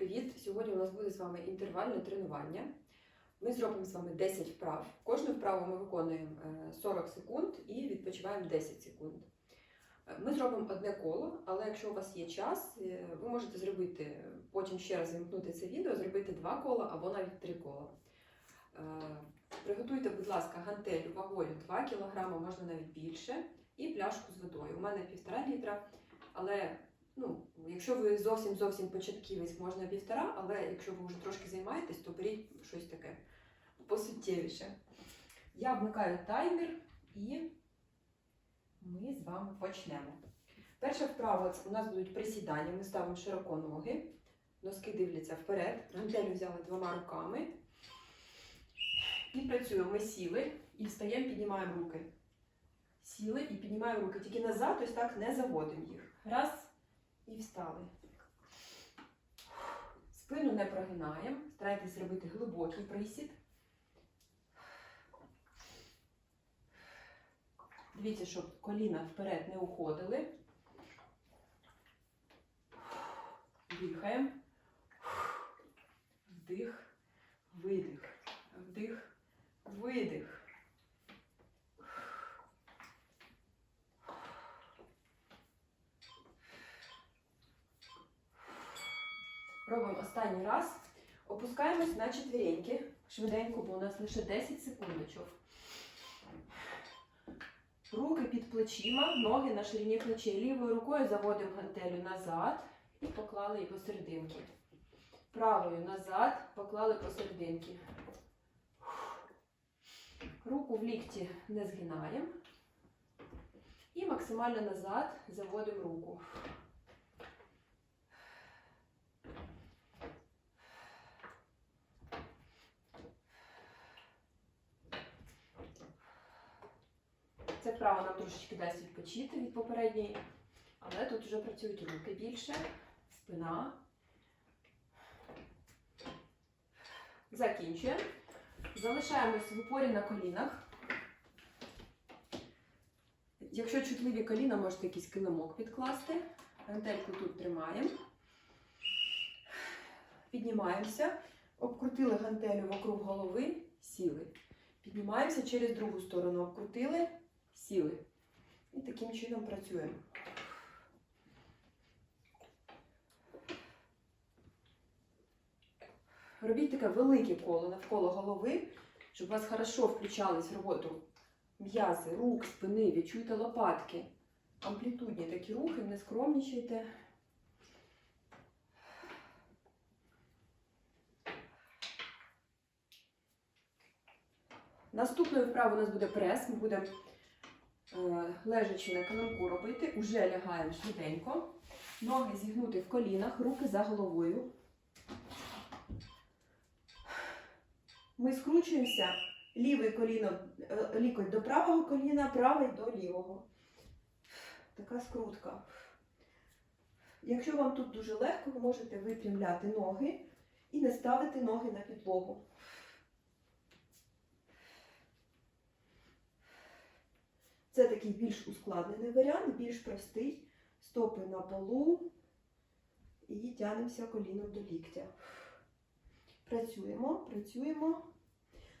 Привіт! Сьогодні у нас буде з вами інтервальне тренування. Ми зробимо з вами 10 вправ. Кожну вправу ми виконуємо е, 40 секунд і відпочиваємо 10 секунд. Е, Ми зробимо одне коло, але якщо у вас є час, е, ви можете зробити, потім ще раз вимкнути це відео, зробити два кола або навіть три кола. Е, Приготуйте, будь ласка, гантелю вагою 2 кг, можна навіть більше, і пляшку з водою. У мене 1,5 літра, але ну, якщо ви зовсім зовсім початківець, можна півтора, але якщо ви вже трошки займаєтесь, то беріть щось таке посуттєвіше. Я вмикаю таймер і ми з вами почнемо. Перша вправа у нас будуть присідання. Ми ставимо широко ноги, носки дивляться вперед. Гантелю взяли двома руками. І працюємо. Ми сіли і встаємо, піднімаємо руки. Сіли і піднімаємо руки. Тільки назад, ось так не заводимо їх. Раз і встали. Спину не прогинаємо. Старайтесь зробити глибокий присід. Дивіться, щоб коліна вперед не уходили. Дихаємо. Вдих, видих. Вдих, видих. Робимо останній раз. Опускаємось на четвереньки. Швиденько, бо у нас лише 10 секундочок. Руки під плечима, ноги на ширині плечей. Лівою рукою заводимо гантелю назад і поклали її посерединки. Правою назад поклали посерединки. Руку в лікті не згинаємо. І максимально назад заводимо руку. Ця вправа нам трошечки дасть відпочити від попередньої, але тут вже працюють руки більше, спина. Закінчуємо. Залишаємось в упорі на колінах. Якщо чутливі коліна, можете якийсь килимок підкласти. Гантельку тут тримаємо. Піднімаємося, обкрутили гантелю вокруг голови, сіли. Піднімаємося через другу сторону, обкрутили, сіли. І таким чином працюємо. Робіть таке велике коло навколо голови, щоб у вас хорошо включались в роботу м'язи, рук, спини, відчуйте лопатки. Амплітудні такі рухи, не скромнічайте. Наступною вправою у нас буде прес. Ми будемо лежачи на килимку робити. Уже лягаємо швиденько. Ноги зігнути в колінах, руки за головою. Ми скручуємося ліве коліно, е, лікоть до правого коліна, правий до лівого. Така скрутка. Якщо вам тут дуже легко, ви можете випрямляти ноги і не ставити ноги на підлогу. Це такий більш ускладнений варіант, більш простий. Стопи на полу і тянемося коліном до ліктя. Працюємо, працюємо.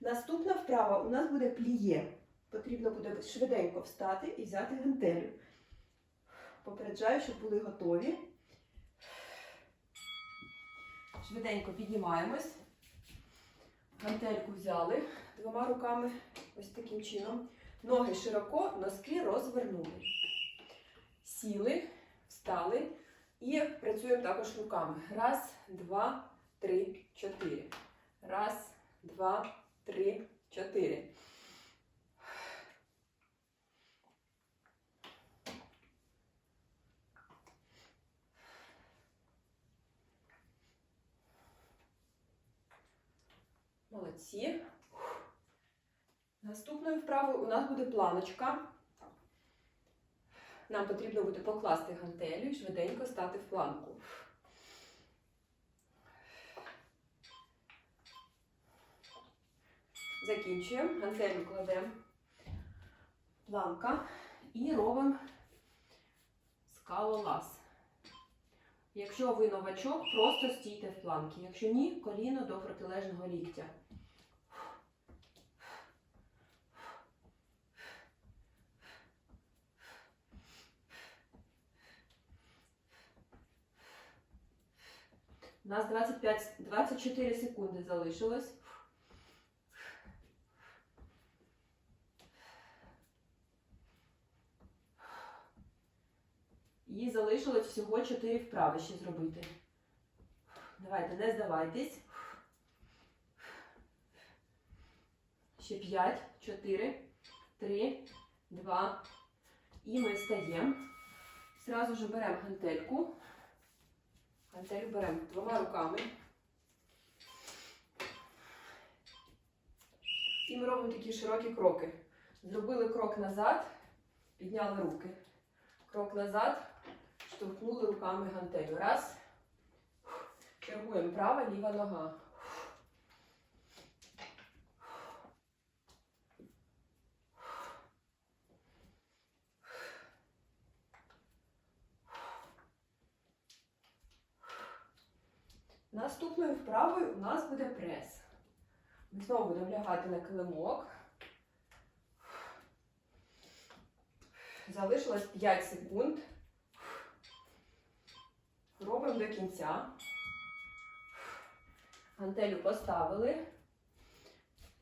Наступна вправа у нас буде пліє. Потрібно буде швиденько встати і взяти гантелю. Попереджаю, щоб були готові. Швиденько піднімаємось. Гантельку взяли двома руками, ось таким чином. Ноги широко, носки розвернули. Сіли, встали і працюємо також руками. Раз, два, три, чотири. Раз, два, три, чотири. Молодці. Наступною вправою у нас буде планочка. Нам потрібно буде покласти гантелю і швиденько стати в планку. Закінчуємо. Гантелю кладемо планка і робимо скалолаз. Якщо ви новачок, просто стійте в планці. Якщо ні, коліно до протилежного ліктя. У нас 25, 24 секунди залишилось. І залишилось всього 4 вправи ще зробити. Давайте, не здавайтесь. Ще 5, 4, 3, 2. І ми встаємо. Зразу ж беремо гантельку. Гантель беремо двома руками. І ми робимо такі широкі кроки. Зробили крок назад, підняли руки. Крок назад, штовхнули руками гантелю. Раз. Чергуємо права, ліва нога. Наступною вправою у нас буде прес. Знову будемо лягати на килимок. Залишилось 5 секунд. Робимо до кінця. Гантелю поставили.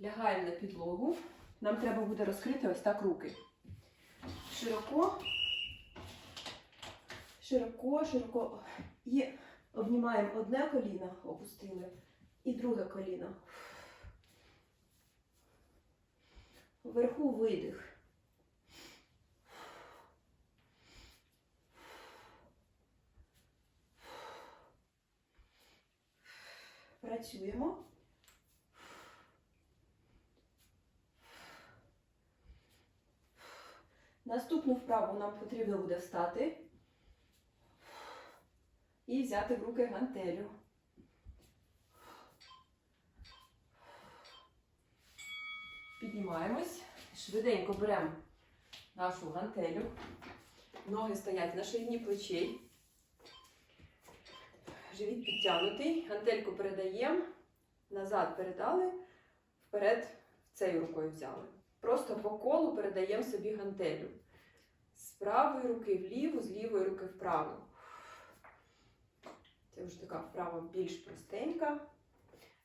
Лягаємо на підлогу. Нам треба буде розкрити ось так руки. Широко. Широко, широко. І обнімаємо одне коліно, опустили, і друге коліно. Вверху видих. Працюємо. Наступну вправу нам потрібно буде встати і взяти в руки гантелю. Піднімаємось, швиденько беремо нашу гантелю. Ноги стоять на ширині плечей. Живіт підтягнутий. Гантельку передаємо, назад передали, вперед цією рукою взяли. Просто по колу передаємо собі гантелю. З правої руки вліву, з лівої руки вправо. Це вже така вправа більш простенька.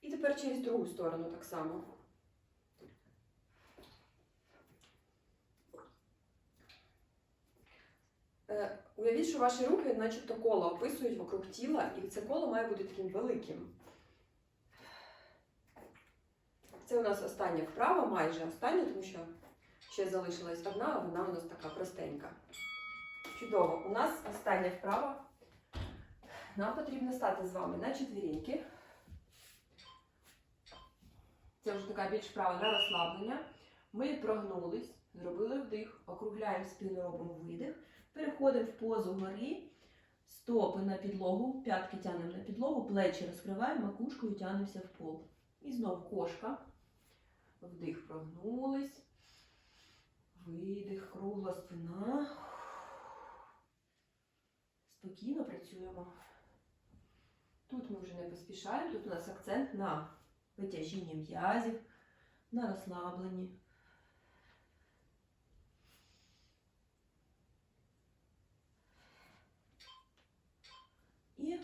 І тепер через другу сторону так само. Е, Уявіть, що ваші руки, начебто коло описують вокруг тіла, і це коло має бути таким великим. Це у нас остання вправа, майже остання, тому що ще залишилась одна, а вона у нас така простенька. Чудово. У нас остання вправа. Нам потрібно стати з вами на четвіріньки. Це вже така більш вправа на розслаблення. Ми прогнулись, зробили вдих, округляємо спину, робимо видих. Переходимо в позу гори, стопи на підлогу, п'ятки тягнемо на підлогу, плечі розкриваємо, макушкою тягнемося в пол. І знов кошка. Вдих, прогнулись. Видих, кругла спина. Спокійно працюємо. Тут ми вже не поспішаємо, тут у нас акцент на витяжінні м'язів, на розслабленні. І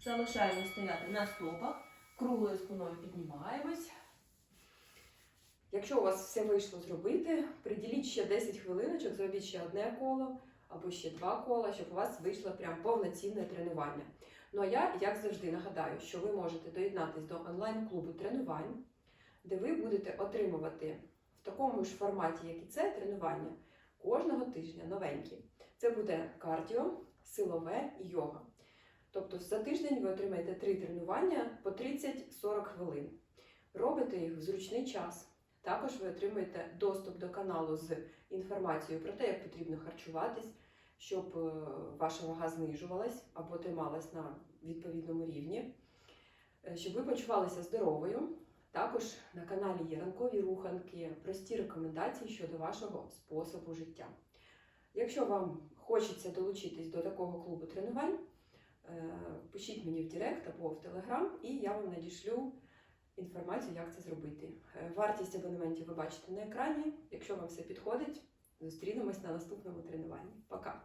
залишаємо стояти на стопах, круглою спиною піднімаємось. Якщо у вас все вийшло зробити, приділіть ще 10 хвилиночок, зробіть ще одне коло або ще два кола, щоб у вас вийшло прям повноцінне тренування. Ну а я, як завжди, нагадаю, що ви можете доєднатись до онлайн-клубу тренувань, де ви будете отримувати в такому ж форматі, як і це, тренування кожного тижня новенькі. Це буде кардіо, силове і йога. Тобто за тиждень ви отримаєте три тренування по 30-40 хвилин. Робите їх в зручний час. Також ви отримаєте доступ до каналу з інформацією про те, як потрібно харчуватись, щоб е, ваша вага знижувалась або трималась на відповідному рівні, Е, щоб ви почувалися здоровою. Також на каналі є ранкові руханки, прості рекомендації щодо вашого способу життя. Якщо вам хочеться долучитись до такого клубу тренувань, е, пишіть мені в Директ або в Телеграм, і я вам надішлю інформацію, як це зробити. Вартість абонементів ви бачите на екрані. Якщо вам все підходить, зустрінемось на наступному тренуванні. Пока!